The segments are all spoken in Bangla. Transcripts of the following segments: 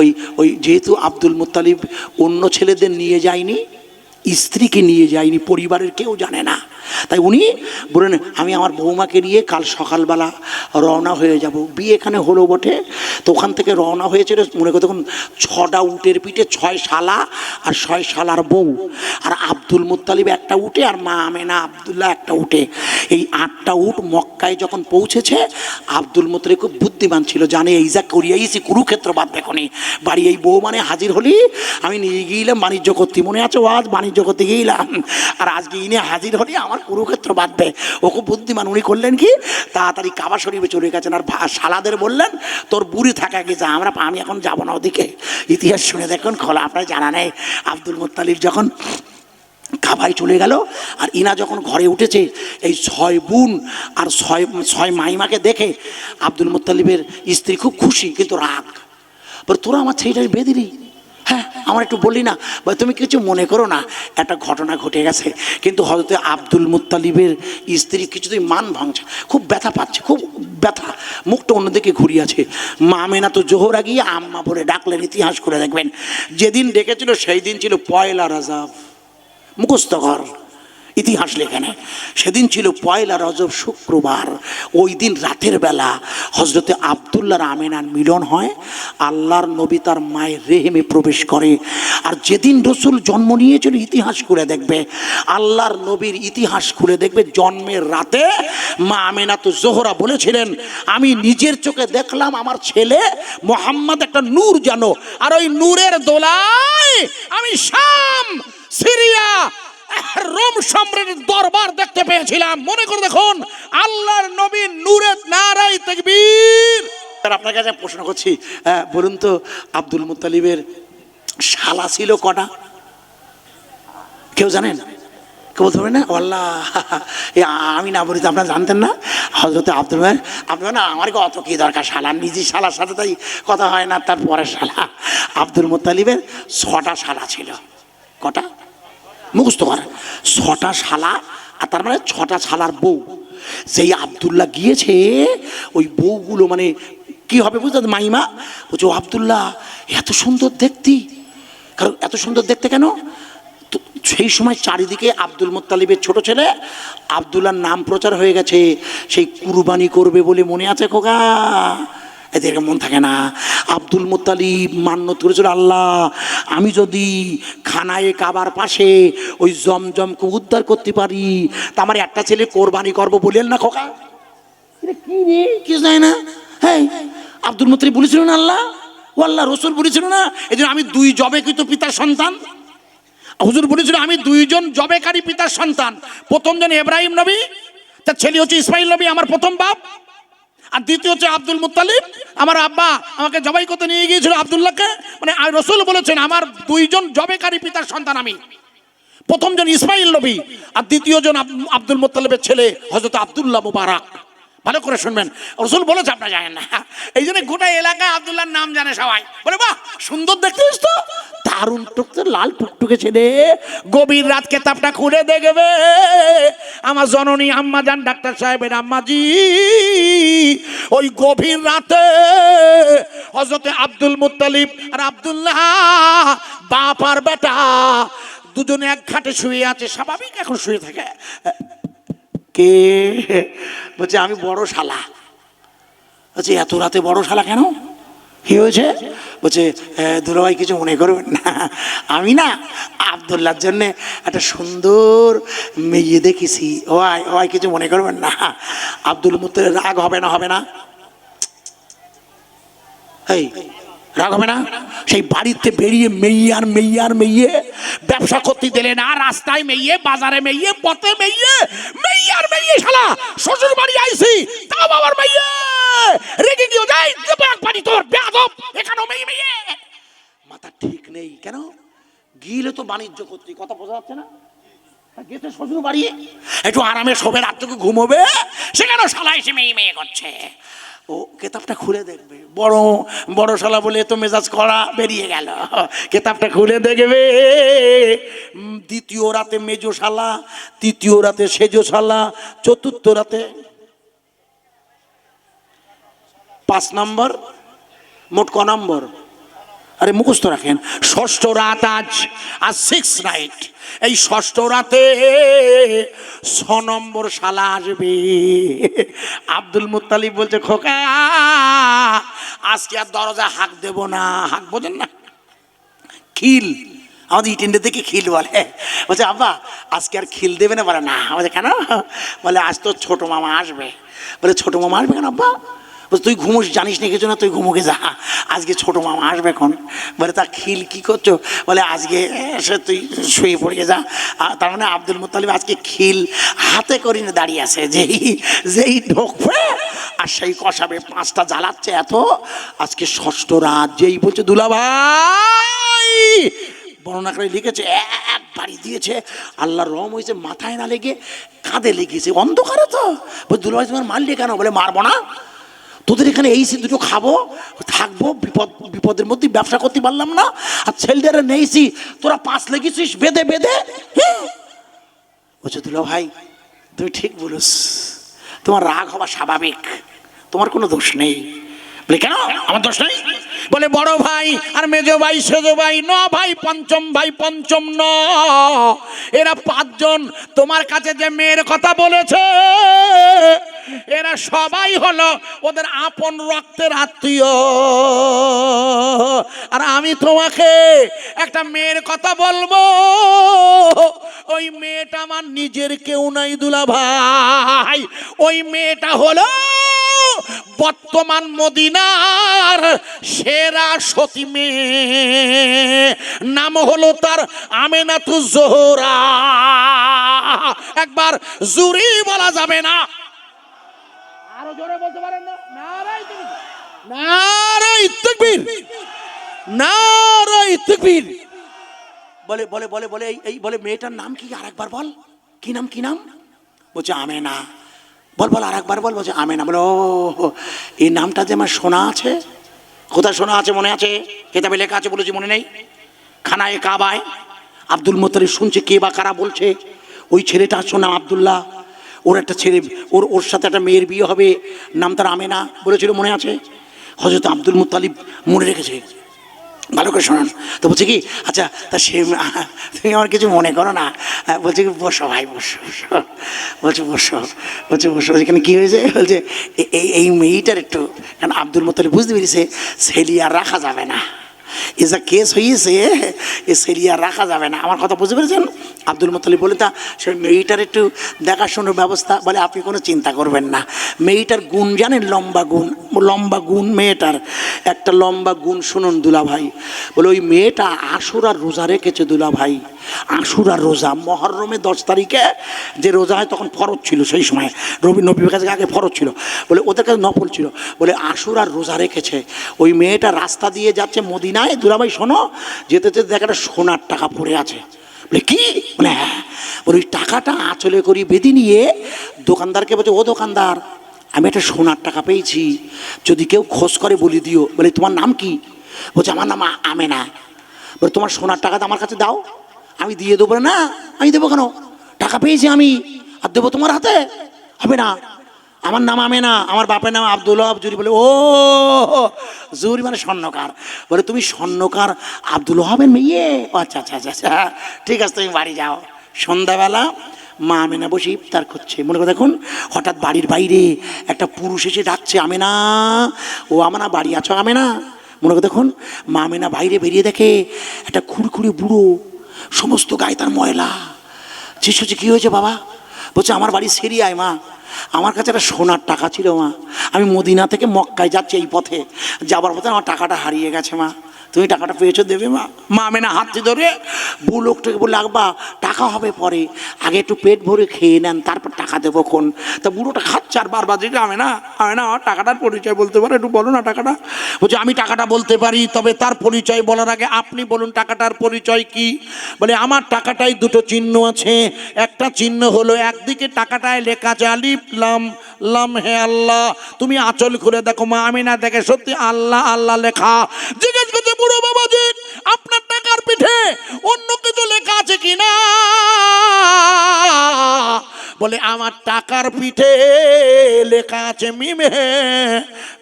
ওই ওই যেহেতু আব্দুল মুত্তালিব অন্য ছেলেদের নিয়ে যায়নি, স্ত্রীকে নিয়ে যায়নি, পরিবারের কেউ জানে না। তাই উনি বলেন, আমি আমার বৌমাকে নিয়ে কাল সকালবেলা রওনা হয়ে যাব। বিয়ে এখানে হলো বটে। তো ওখান থেকে রওনা হয়েছিল, মনে করো তখন ছটা উটের পিঠে ছয় শালা আর ছয় শালার বউ। আর আব্দুল মুত্তালিব একটা উঠে আর মা আমেনা আবদুল্লাহ একটা উঠে এই আটটা উট মক্কায় যখন পৌঁছেছে, আব্দুল মুত্তালিব খুব বুদ্ধিমান ছিল, জানে এই যা করিয়াইছি কুরুক্ষেত্র বাদ দেখনি বাড়ি এই বউ মানে হাজির হলি, আমি নিয়ে গিয়েলাম বাণিজ্য করতে, মনে আছে ও আজ বাণিজ্য করতে গিয়েলাম আর আজকে ইনে হাজির হলি, আমার কুরুক্ষেত্র বাঁধবে ও খুব বুদ্ধিমান, উনি করলেন কি? তাড়াতাড়ি কাবা শরীফে চলে গেছেন, আর সালাদের বললেন, তোর বুড়ি থাকা গেছে আমরা আমি এখন যাব না ওদিকে। ইতিহাস শুনে দেখুন, খোলা, আপনার জানা নেই। আব্দুল মুত্তালিব যখন কাবায় চলে গেল, আর ইনা যখন ঘরে উঠেছে, এই ছয় বোন আর ছয় ছয় মাইমাকে দেখে আব্দুল মুত্তালিবের স্ত্রী খুব খুশি, কিন্তু রাগ। বলে, তোরা আমার ছেলেটা বেঁধে দিলি? হ্যাঁ আমার একটু বললি না। বলে, তুমি কিছু মনে করো না, একটা ঘটনা ঘটে গেছে। কিন্তু হয়তো আব্দুল মুত্তালিবের স্ত্রী কিছুতেই মান ভাঙছে খুব ব্যথা পাচ্ছে, খুব ব্যথা। মুখটা অন্যদিকে ঘুরিয়েছে মা মেনা তো জোহরা গিয়ে আম্মা বলে, ডাকলেন, ইতিহাস করে দেখবেন। যেদিন ডেকেছিল, সেই দিন ছিল পয়লা রাজাব। মুখস্থ কর ইতিহাস লেখে নেয় সেদিন ছিল পয়লা রজব শুক্রবার। ওই দিন রাতের বেলা হজরতে আবদুল্লাহর আমেনার মিলন হয়। আল্লাহর নবী তার মায়ের রেহেমে প্রবেশ করে। আর যেদিন রসুল জন্ম নিয়েছিল, ইতিহাস খুলে দেখবে। আল্লাহর নবীর ইতিহাস খুলে দেখবে, জন্মের রাতে মা আমেনা তো জোহরা বলেছিলেন, আমি নিজের চোখে দেখলাম আমার ছেলে মোহাম্মদ একটা নূর জানো। আর ওই নূরের দোলায় আমি শাম সিরিয়া রোম সম্রাটের দরবার দেখতে পেয়েছিলাম। মনে করে দেখুন, আল্লাহর নবী নূরের নারাই তাকবীর। আর আপনার কাছে প্রশ্ন করছি বলুন তো, আব্দুল মুত্তালিবের শালা ছিল কটা? কেউ জানেন? কেউ বলতে পারবে না? আল্লাহ আমি না বলি তো আপনারা জানতেন না? হজরত আব্দুল ভাই আপনার না, আমার অত কি দরকার শালা? নিজের শালার সাথে তাই কথা হয় না তার পরের শালা। আব্দুল মুত্তালিবের ছটা শালা ছিল। কটা? মুখস্থ কর। ছটা শালা আর তার মানে ছটা শালার বউ। সেই আবদুল্লাহ গিয়েছে, ওই বউগুলো মানে কি হবে বুঝতে মাইমা? বলছে, ও আবদুল্লাহ, এত সুন্দর দেখতি। কারণ এত সুন্দর দেখতে কেন? সেই সময় চারিদিকে আব্দুল মোত্তালিবের ছোট ছেলে আবদুল্লার নাম প্রচার হয়ে গেছে। সেই কুরবানি করবে বলে মনে আছে খোকা? এদেরকে মন থাকে না। আব্দুল মোত্তালিব মান্যত করেছিল, আল্লাহ, আমি যদি খানায় কাবার পাশে ওই জমজমকে উদ্ধার করতে পারি, তা আমার একটা ছেলে কোরবানি করব বলেন না খোকা? কি রে? কিছু যায় না। হ্যাঁ আব্দুল মোত্তালিব বলেছিল না, আল্লাহ, ও আল্লাহ, রসুল বলেছিল না এই আমি দুই জবে কিন্তু পিতার সন্তান। হুজুর বলেছিল, আমি দুইজন জবেকারী পিতার সন্তান। প্রথম জন এব্রাহিম নবী, তার ছেলে হচ্ছে ইসমাইল নবী, আমার প্রথম বাপ। আর দ্বিতীয় হচ্ছে আব্দুল মুতালিব আমার আব্বা আমাকে জবাই করতে নিয়ে গিয়েছিল আবদুল্লাহকে। মানে রসুল বলেছেন, আমার দুইজন জবেকারী পিতার সন্তান আমি। প্রথমজন ইসমাইল নবী আর দ্বিতীয়জন আব্দুল মুত্তালিবের ছেলে হজরত আবদুল্লাহ মুবারক। ভালো করে শুনবেন। রসুল বলেছে আপনারা জানেন না। এই জন্য গোটা এলাকা আব্দুল্লাহর নাম জানে সবাই। বলে, বাহ, সুন্দর দেখতেছিস তো। দারুণ টুকতে লাল টুকটুকে ছেলে। গভীর রাত কেতাবটা খুলে দেখবে। আমার জননী আম্মা যান, ডাক্তার সাহেবের আম্মাজি। ওই গভীর রাতে হজরতে আব্দুল মুত্তালিব আর আব্দুল্লাহ বাপ আর বেটা দুজনে এক ঘাটে শুয়ে আছে। স্বাভাবিক এখন শুয়ে থাকে। কে? বলছে, আমি বড় শালা। বলছে, এত রাতে বড় শালা কেন? কি হয়েছে? বলছে দুলাভাই, কিছু মনে করবেন না। আমি না আবদুল্লার জন্য একটা সুন্দর মেয়ে দেখেছি। ওয়াই ওয়াই, কিছু মনে করবেন না। আব্দুল মুত্তরের রাগ হবে না হবে না? এই রাগ হবে না? সেই বাড়িতে বেরিয়ে মেয়ে আর মেয়ে আর মেয়ে ব্যবসা করতে দিলে না, রাস্তায় মেয়ে বাজারে মেয়ে পথে মেয়ে মেয়ে আর মেয়ে শালা। শ্বশুর বাড়ি আইছি তা বাবার মেয়ে রেগে গিয়ে যাই এক পানি তোর, বেয়াদব, এখানেও মেয়ে মেয়ে মাথা ঠিক নেই, কেন? গিলে তো বাণিজ্য করতে, কথা বোঝা যাচ্ছে না? গেছে শ্বশুর বাড়ি? একটু আরামে শোবে রাতটুকু ঘুমোবে, সেখানেও শালা এসে মেয়ে মেয়ে করছে। ও কেতাবটা খুলে দেখবে। বড় বড় শালা বলে তো মেজাজ করা বেরিয়ে গেল। কেতাবটা খুলে দেখবে। দ্বিতীয় রাতে মেজো শালা, তৃতীয় রাতে সেজো শালা, চতুর্থ রাতে পাঁচ নম্বর, মোট ক নম্বর? আরে মুখস্থ রাখেন। ষষ্ঠ রাত আজ আর সিক্স নাইট এই ষষ্ঠ রাতে ছ নম্বর শালা আসবে। আব্দুল মুত্তালিব বলছে, খোকা, আজকে আর দরজা হাঁক দেব না। হাঁক বোঝেন না। খিল। আমাদের ইটেন্ডে থেকে খিল বলে। বলছে, আব্বা, আজকে আর খিল দেবে না? বলে, না। বলছে, কেন? বলে, আজ তো ছোট মামা আসবে। বলে, ছোট মামা আসবে কেন, আব্বা? বলছে, তুই ঘুমোস, জানিস না কিছু না? তুই ঘুমোকে যা। আজকে ছোট মামা আসবে এখন। বলে, তা খিল কি করছ? বলে, আজকে সে তুই শুয়ে পড়ে যা। তার মানে আব্দুল মুতালিব আজকে খিল হাতে করে নিয়ে দাঁড়িয়ে আছে। যেই যেই ঢোকবে আর সেই কষাবে পাঁচটা জ্বালাচ্ছে এত। আজকে ষষ্ঠ রাত, যেই বলছে দুলা ভাই বর্ণনা করে লিখেছে, এক বাড়ি দিয়েছে, আল্লাহর রম হয়েছে, মাথায় না লেগে কাঁধে লেগেছে, অন্ধকারে তো। বলে দুলা ভাই তোমার মারলে কেন? বলে, মারবো না। তোদের এখানে এই দুটো খাব? থাকব, বিপদ, বিপদের মধ্যে ব্যবসা করতে পারলাম না। আর ছেলেদের নেইছি তোরা পাঁচ লেগেছিস, বেঁধে বেঁধে। বলছো দুলা ভাই তুই ঠিক বলিস তোমার রাগ হওয়া স্বাভাবিক। তোমার কোনো দোষ নেই। বলে, কেন? আমার দোষ নেই? বলে, বড় ভাই আর মেজো ভাই, সেজো ভাই, ন ভাই, পঞ্চম ভাই, পঞ্চম ন। এরা পাঁচজন। তোমার কাছে যে মেয়ের কথা বলেছে, এরা সবাই হলো ওদের আপন রক্তের আত্মীয়। আর আমি তোমাকে একটা মেয়ের কথা বলব। ওই মেয়েটা আমার নিজের কেউ নাই দুলা ভাই ওই মেয়েটা হলো বর্তমান মদিনার সেরা সতী মেয়ে। নাম হলো তার আমেনাতু জোহরা। একবার জুরি বলা যাবে না। আরও জোরে বলতে পারেন না? নারাই নারাই তাকবীর। নারাই তাকবীর। বলে বলে বলে বলে এই এই বলে মেয়েটার নাম কি? আরেকবার বল। কি নাম কি নাম? বলছে আমেনা। বল বল, আরেকবার বল বলছে আমেনা বলে ও এই নামটা যে আমার শোনা আছে? কোথায় শোনা আছে মনে আছে? কেতাবে লেখা আছে বলেছি মনে নেই। খানায় কাবায়। আব্দুল মোতালিব শুনছে, কে বা কারা বলছে? ওই ছেলেটার শোনা আব্দুল্লাহ। ওর একটা ছেলে, ওর ওর সাথে একটা মেয়ের বিয়ে হবে। নাম তার আমেনা বলেছিল মনে আছে? হজরত আব্দুল মুতালিব মনে রেখেছে। ভালো করে শোনান। তো বলছে কি আচ্ছা তা সে, তুমি আমার কিছু মনে করো না। বলছে কি, বসো ভাই, বসো বসো। বলছে বসো বলছে, বসো। এখানে কী হয়েছে? বলছে এই এই মেয়েটার একটু, কারণ আব্দুল মোতালে বুঝতে পেরেছে ছেলে আর রাখা যাবে না। এ যা কেস হয়েছে এ সেরিয়া রাখা যাবে না। আমার কথা বুঝতে পেরেছেন? আব্দুল মোতালিব বলে তা, সে মেয়েটার একটু দেখাশোনার ব্যবস্থা বলে আপনি কোনো চিন্তা করবেন না। মেয়েটার গুণ জানেন? লম্বা গুণ। লম্বা গুণ মেয়েটার। একটা লম্বা গুণ শুনুন দুলা ভাই বলে, ওই মেয়েটা আশুরার রোজা রেখেছে দুলা ভাই আশুরার রোজা, মহরমে দশ তারিখে যে রোজা হয় তখন ফরজ ছিল সেই সময়। রবি নবীর কাছে আগে ফরজ ছিল। বলে ওদের কাছে নফল ছিল। বলে আশুরার রোজা রেখেছে। ওই মেয়েটা রাস্তা দিয়ে যাচ্ছে মদিনায়। দুলাভাই শোনো, যেতে যেতে দেখা একটা সোনার টাকা পড়ে আছে। বলে, কি? বলে হ্যাঁ। বলে, ওই টাকাটা আঁচলে করি বেঁধে নিয়ে দোকানদারকে বলছে, ও দোকানদার, আমি একটা সোনার টাকা পেয়েছি। যদি কেউ খোঁজ করে বলি দিও। বলে, তোমার নাম কি? বলছে, আমার নাম আমেনা। বলে, তোমার সোনার টাকাটা আমার কাছে দাও। আমি দিয়ে দেবো না, আমি দেবো কেন? টাকা পেয়েছি আমি, আর দেবো তোমার হাতে? হবে না। আমার নাম আমে না, আমার বাপের নাম আব্দুল ওয়াহাব জুরি বলে ও জুরি মানে স্বর্ণকার। বলে, তুমি স্বর্ণকার আব্দুল ওয়াহাবের মেয়ে? আচ্ছা আচ্ছা আচ্ছা আচ্ছা। ঠিক আছে, তুমি বাড়ি যাও। সন্ধ্যাবেলা মা আমেনা বসে ইফতার করছে মনে করে দেখুন, হঠাৎ বাড়ির বাইরে একটা পুরুষ এসে ডাকছে, আমেনা, ও আমানা, বাড়ি আছো আমেনা? মনে করে দেখুন, মা আমেনা বাইরে বেরিয়ে দেখে একটা খুঁড়খুড়ি বুড়ো সমস্ত গায়ে তার ময়লা। জিজ্ঞেস যে কী হয়েছে বাবা? বলছে, আমার বাড়ি সিরিয়ায়, মা। আমার কাছে একটা সোনার টাকা ছিল, মা। আমি মদিনা থেকে মক্কায় যাচ্ছি এই পথে। যাবার পথে আমার টাকাটা হারিয়ে গেছে, মা। তুমি টাকাটা পেয়েছ দেবে মা? মা আমি না হাতটি ধরে বউ লোকটাকে বললে আকবা টাকা হবে পরে। আগে একটু পেট ভরে খেয়ে নেন, তারপর টাকা দেবো কোন তা বুড়োটা খাচ্ছে আর বারবার যেটা আমি না আমি না টাকাটার পরিচয় বলতে পারো, একটু বলো না টাকাটা। বলছে, আমি টাকাটা বলতে পারি, তবে তার পরিচয় বলার আগে আপনি বলুন টাকাটার পরিচয় কি? বলে, আমার টাকাটাই দুটো চিহ্ন আছে। একটা চিহ্ন হলো, একদিকে টাকাটায় লেখা আছে, আলিফ, লাম লাম, হে আল্লাহ। তুমি আঁচল খুলে দেখো মা আমি না দেখে সত্যি আল্লাহ আল্লাহ লেখা। জিজ্ঞেস করছে বুড়ো বাবাজি, আপনার টাকার পিঠে অন্য কিছু লেখা আছে কি না বলে, আমার টাকার পিঠে লেখা আছে মিমে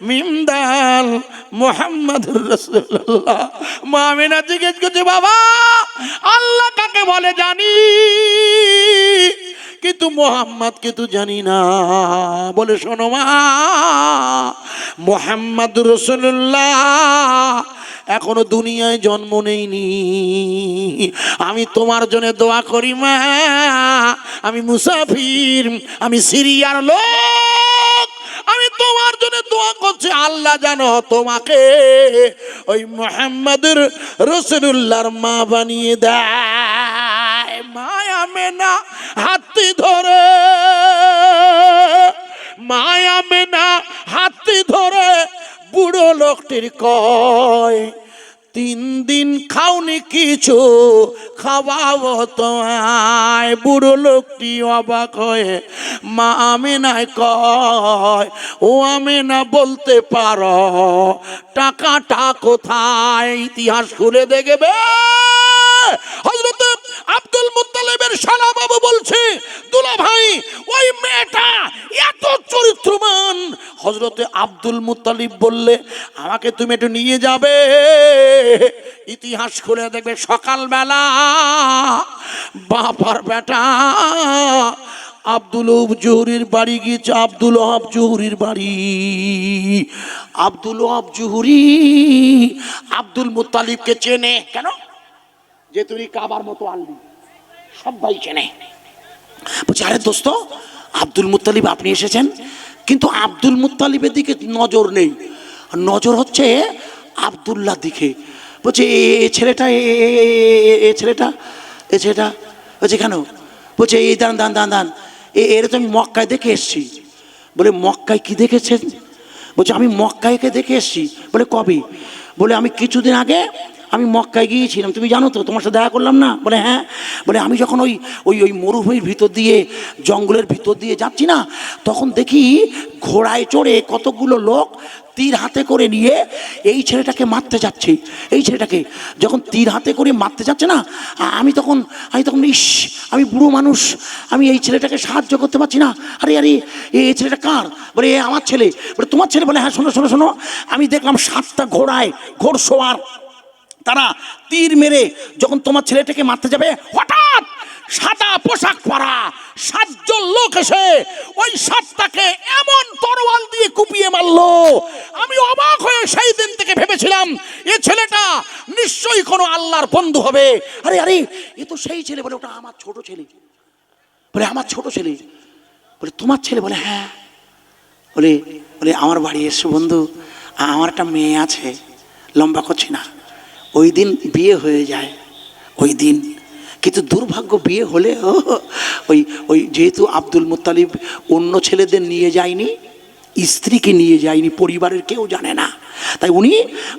মিমদাল মোহাম্মদ রসুল্লাহ মা আমিনা জিজ্ঞেস করছে, বাবা, আল্লাহ কাকে বলে জানি? কিন্তু মোহাম্মদ কিন্তু জানি না। বলে শোনো মা, মোহাম্মদ রসুল্লাহ এখনও দুনিয়ায় জন্ম নেইনি। আমি তোমার জন্য দোয়া করি মা, আমি মুসাফির, আমি সিরিয়ার লোক, আমি তোমার জন্য দোয়া করছি, আল্লাহ জানো তোমাকে ওই মোহাম্মদুর রসুল্লাহর মা বানিয়ে দেয়। বুড়ো লোকটির কয়, তিন দিন খাওনি কিছু খাওয়াবো তোমায়। বুড়ো লোকটি অবাক হয়ে, মা আমি আমেনায় কয়, ও আমেনা বলতে পারো, টাকাটা কোথায়? ইতিহাস খুলে দেখবে। হজরত আব্দুল মুত্তালিবের সালা বাবু বলছে, দুলা ভাই, ওই মেয়েটা এত চরিত্রবান হজরতে আব্দুল মুত্তালিব বললে, আমাকে তুমি একটু নিয়ে যাবে। ইতিহাস খুলে দেখবে সকালবেলা। বাপার বেটা আব্দুল জহুরির বাড়ি গিয়েছে, আব্দুল ওহাব জহুরির বাড়ি। আব্দুল ওহাব জহুরি আব্দুল মুত্তালিবকে চেনে। কেন? যে তুই কাবার মতো আনলি। সবাই চেনে। বলছি, আরে দোস্ত, আব্দুল মুত্তালিব, আপনি এসেছেন? কিন্তু আব্দুল মুত্তালিবের দিকে নজর নেই। নজর হচ্ছে আবদুল্লাহ দিকে। বলছে, এ ছেলেটা এ ছেলেটা এ ছেলেটা, বলছে, কেন? বলছে, এই দান দান দান দান এর তো আমি মক্কায় দেখে এসছি। বলে, মক্কায় কি দেখেছেন বলছে, আমি মক্কায়কে দেখে এসছি। বলে, কবে? বলে, আমি কিছুদিন আগে আমি মক্কায় গিয়েছিলাম, তুমি জানো তো, তোমার সাথে দেখা করলাম না? বলে হ্যাঁ। বলে, আমি যখন ওই ওই ওই মরুভূমির ভিতর দিয়ে, জঙ্গলের ভিতর দিয়ে যাচ্ছি না, তখন দেখি ঘোড়ায় চড়ে কতগুলো লোক তীর হাতে করে নিয়ে এই ছেলেটাকে মারতে যাচ্ছে। এই ছেলেটাকে যখন তীর হাতে করে মারতে যাচ্ছে না আমি তখন আমি তখন, ইস, আমি বুড়ো মানুষ, আমি এই ছেলেটাকে সাহায্য করতে পারছি না। আরে আরে এই ছেলেটা কার? বলে, এ আমার ছেলে। বলে, তোমার ছেলে? বলে হ্যাঁ শোনো শোনো শোনো, আমি দেখলাম সাতটা ঘোড়ায় ঘোড়সোয়ার তারা তীর মেরে যখন তোমার ছেলেটাকে মারতে যাবে, হঠাৎ সাদা পোশাক পরা সাতজন লোক এসে ওই সাতটাকে এমন তরোয়াল দিয়ে কুপিয়ে মারলো। আমি অবাক হয়ে সেই দিন থেকে ভেবেছিলাম, এ ছেলেটা নিশ্চয়ই কোনো আল্লাহর বন্ধু হবে। আরে আরে, এ তো সেই ছেলে বলে, ওটা আমার ছোট ছেলে। বলে, আমার ছোট ছেলে। বলে, তোমার ছেলে? বলে হ্যাঁ। বলে বলে, আমার বাড়ি এসো বন্ধু, আমার একটা মেয়ে আছে, লম্বা করছি না। ওই দিন বিয়ে হয়ে যায়, ওই দিন। কিন্তু দুর্ভাগ্য বিয়ে হলে ওই ওই যেহেতু আব্দুল মুতালিব অন্য ছেলেদের নিয়ে যায়নি স্ত্রীকে নিয়ে যায়নি, পরিবারের কেউ জানে না। তাই উনি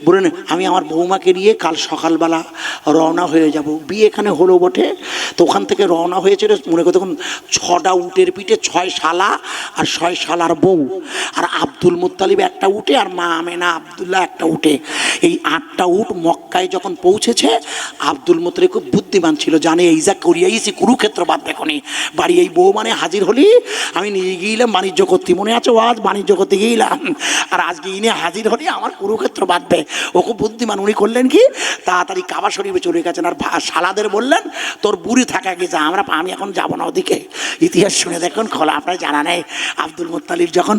বলেন, আমি আমার বৌমাকে নিয়ে কাল সকালবেলা রওনা হয়ে যাব। বিয়ে এখানে হলো বটে। তো ওখান থেকে রওনা হয়েছিল, মনে করো তখন ছটা উটের পিঠে ছয় শালা আর ছয় শালার বউ। আর আব্দুল মুত্তালিব একটা উঠে আর মা আমেনা আবদুল্লাহ একটা উঠে এই আটটা উট মক্কায় যখন পৌঁছেছে, আব্দুল মুত্তালিব খুব বুদ্ধিমান ছিল, জানে এই যা করিয়াইছি কুরুক্ষেত্র বাদ দেখনি বাড়ি এই বউ মানে হাজির হলি, আমি নিয়ে গিয়েলাম, বাণিজ্য করতে, মনে আছে আজ বাণিজ্য করতে গিয়েলাম। আর আজকে ইনি হাজির হলি, আমার কুরুক্ষেত্র বাঁধবে ও খুব বুদ্ধিমান, উনি করলেন কি? তাড়াতাড়ি কাবা শরীফে চলে গেছেন, আর শালাদের বললেন, তোর বুড়ি থাকা গেছে আমরা আমি এখন যাব না ওদিকে। ইতিহাস শুনে দেখুন, খোলা, আপনার জানা নেই। আব্দুল মুত্তালিব যখন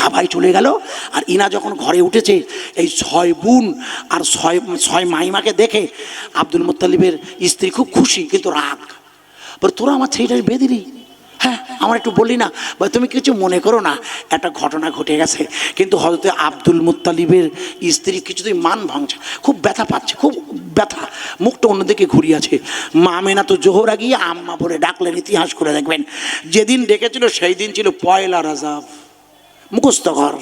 কাবায় চলে গেল, আর ইনা যখন ঘরে উঠেছে, এই ছয় বোন আর ছয় ছয় মাইমাকে দেখে আব্দুল মুত্তালিবের স্ত্রী খুব খুশি, কিন্তু রাগ। বলে, তোরা আমার ছেলেটা বেঁধিলি হ্যাঁ আমার একটু বললি না। বলে, তুমি কিছু মনে করো না, একটা ঘটনা ঘটে গেছে। কিন্তু হয়তো আব্দুল মুত্তালিবের স্ত্রী কিছুতেই মান ভাঙছে খুব ব্যথা পাচ্ছে, খুব ব্যথা। মুখটা অন্যদিকে ঘুরিয়ে আছে। মা মেনা তো জোহরা গিয়ে আম্মা বলে, ডাকলেন, ইতিহাস করে দেখবেন। যেদিন ডেকেছিল, সেই দিন ছিল পয়লা রাজাব। মুখস্থ কর।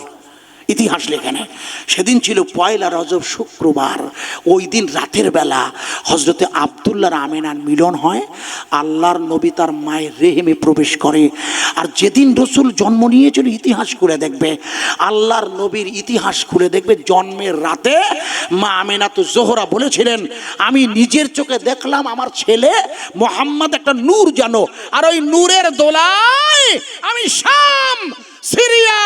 ইতিহাস লেখে নেয় সেদিন ছিল পয়লা রজব শুক্রবার। ওই দিন রাতের বেলা হজরতে আবদুল্লাহর আমেনার মিলন হয়। আল্লাহর নবী তার মায়ের রেহেমে প্রবেশ করে। আর যেদিন রসুল জন্ম নিয়েছিল, ইতিহাস করে দেখবে। আল্লাহর নবীর ইতিহাস খুলে দেখবে। জন্মের রাতে মা আমেনা তো জোহরা বলেছিলেন, আমি নিজের চোখে দেখলাম আমার ছেলে মোহাম্মদ একটা নূর জানো। আর ওই নূরের দোলায় আমি শাম। সিরিয়া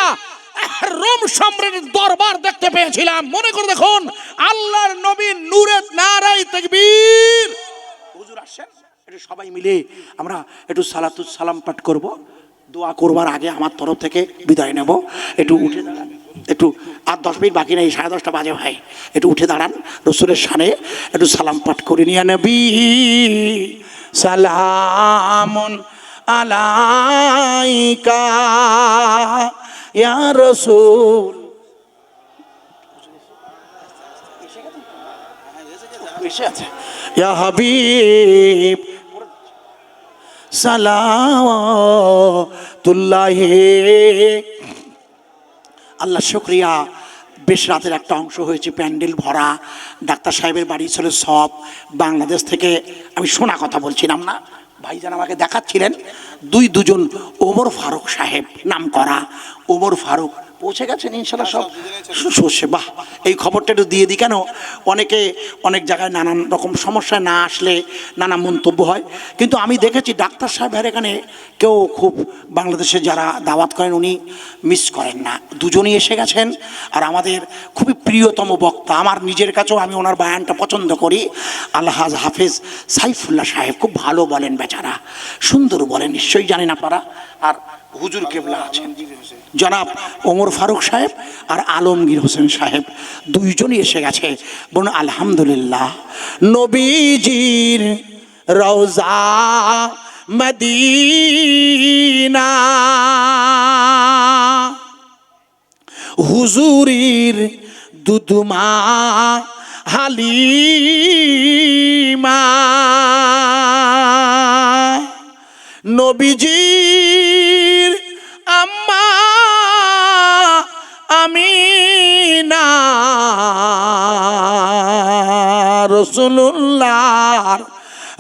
রোম সম্রাটের দরবার দেখতে পেয়েছিলাম। মনে করে দেখুন, আল্লাহর নবী নূরের নারাই তাকবীর। হুজুর আসেন সবাই মিলে আমরা একটু সালাতুস সালাম পাঠ করব। দোয়া করবার আগে আমার তরফ থেকে বিদায় নেব। একটু উঠে দাঁড়ান। একটু আর দশ মিনিট বাকি নেই, সাড়ে দশটা বাজে ভাই। একটু উঠে দাঁড়ান, রসুলের সানে একটু সালাম পাঠ করে নিয়ে নবী। সালামুন আলাইকা ইয়া রসুল। ইয়া হাবিব আল্লাহ শুক্রিয়া বেশ রাতের একটা অংশ হয়েছে প্যান্ডেল ভরা। ডাক্তার সাহেবের বাড়ি ছিল সব। বাংলাদেশ থেকে আমি শোনা কথা বলছিলাম না? ভাইজান আমাকে দেখাচ্ছিলেন দুই দুজন ওমর ফারুক সাহেব নাম করা ওমর ফারুক পৌঁছে গেছেন ইনশাল্লাহ সব। সর্ষে বাহ এই খবরটা একটু দিয়ে দিই। কেন? অনেকে অনেক জায়গায় নানান রকম সমস্যায় না আসলে নানা মন্তব্য হয়। কিন্তু আমি দেখেছি ডাক্তার সাহেবের এখানে কেউ খুব বাংলাদেশে যারা দাওয়াত করেন উনি মিস করেন না। দুজনই এসে গেছেন। আর আমাদের খুবই প্রিয়তম বক্তা আমার নিজের কাছেও আমি ওনার বায়ানটা পছন্দ করি। আল্লাহাজ হাফেজ সাইফুল্লাহ সাহেব খুব ভালো বলেন বেচারা। সুন্দর বলেন নিশ্চয়ই জানেন আপনারা। আর হুজুর কেবলা আছেন। জনাব ওমর ফারুক সাহেব আর আলমগীর হোসেন সাহেব দুইজনই এসে গেছে। বলুন আলহামদুলিল্লাহ। নবীজির রওজা মদিনা। হুজুরির দুদুমা হালিমা। নবীজির আমিনা। রসুল্লাহ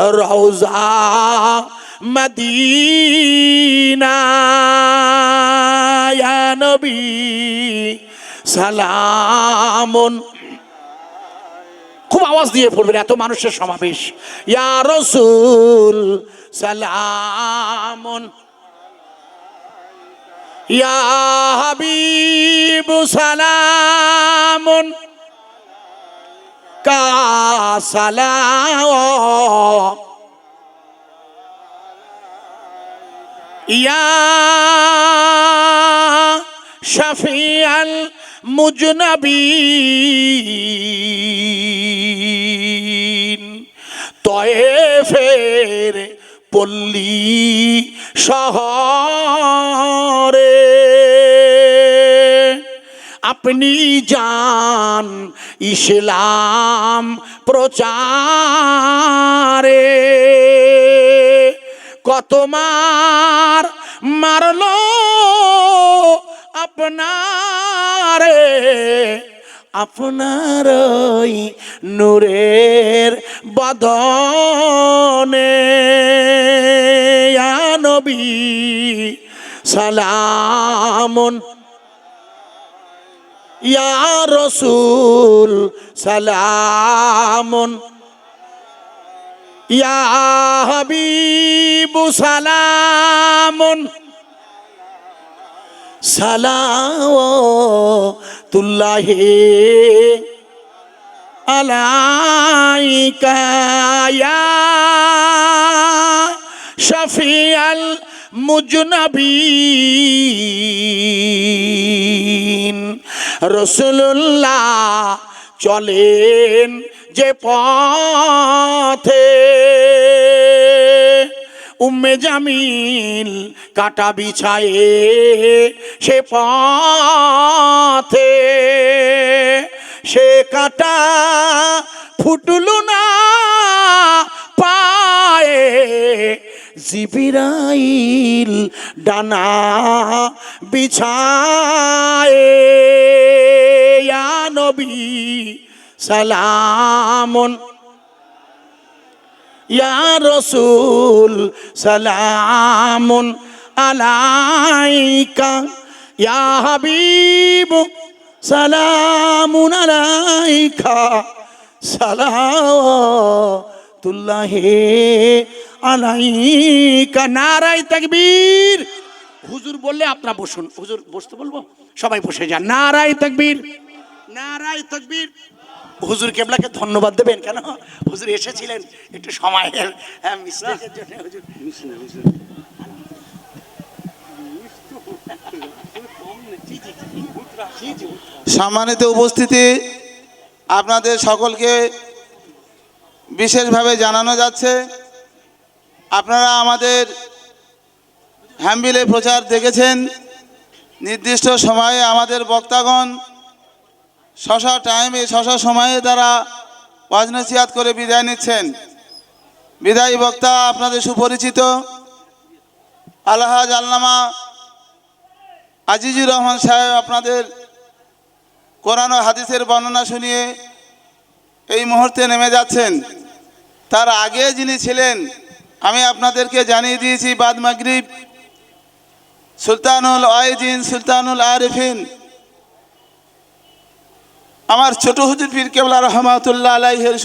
রওজা মদিনা। ইয়া নবী, সালামুন। খুব আওয়াজ দিয়ে পড়বেন এত মানুষের সমাবেশ। ইয়া রসুল, সালামুন। ইয়া হাবিব সালামুন কা ইয়া শফিয়াল মুজনবীন। তয়েফের পল্লী শহরে আপনি যান ইসলাম প্রচারে। কত মার মারলো আপনারে আপনার নূরের বদনে। নবী সালামুন ইয়া রসুল সালামুন। ইয়া হাবিবু সালামুন। সালাওয়াতুল্লাহি আলাইকা ইয়া শফিয়াল মুজনবীন রসুল্লাহ চলেন যে পথে। উম্মে জামিল কাটা বিছায়ে সে পথে। সে কাটা ফুটলু না পায়ে। জিবিরাইল ডানা বিছায়ে নবী সালামুন। ইয়া রসুল সালামুন আলাইকা ইয়া হাবিব সালামুন আলাইকা আলাইকা নারাই তাকবীর। হুজুর বললে আপনারা বসুন হুজুর বসতে বলব? সবাই বসে যান। নারায় তকবীর নারায় তকবীর। হুজুর কেবলাকে ধন্যবাদ দেবেন কেন? হুজুর এসেছিলেন একটু সময়ের হ্যাঁ, সম্মানিত উপস্থিতি আপনাদের সকলকে বিশেষভাবে জানানো যাচ্ছে, আপনারা আমাদের হ্যাম্বিলে প্রচার দেখেছেন, নির্দিষ্ট সময়ে আমাদের বক্তাগণ শশা টাইমে, শশা সময়ে তারা ওয়াজনসিয়াত করে বিদায় নিচ্ছেন। বিদায়ী বক্তা আপনাদের সুপরিচিত আলহাজ আল্লামা আজিজুর রহমান সাহেব আপনাদের কোরআন ও হাদিসের বর্ণনা শুনিয়ে এই মুহূর্তে নেমে যাচ্ছেন। তার আগে যিনি ছিলেন, আমি আপনাদেরকে জানিয়ে দিয়েছি বাদ মাগরিব, সুলতানুল আয়দিন সুলতানুল আরিফিন। আমার ছোট হুজুর পীর কেবলা রহমাতুল্লাহ আলাইহের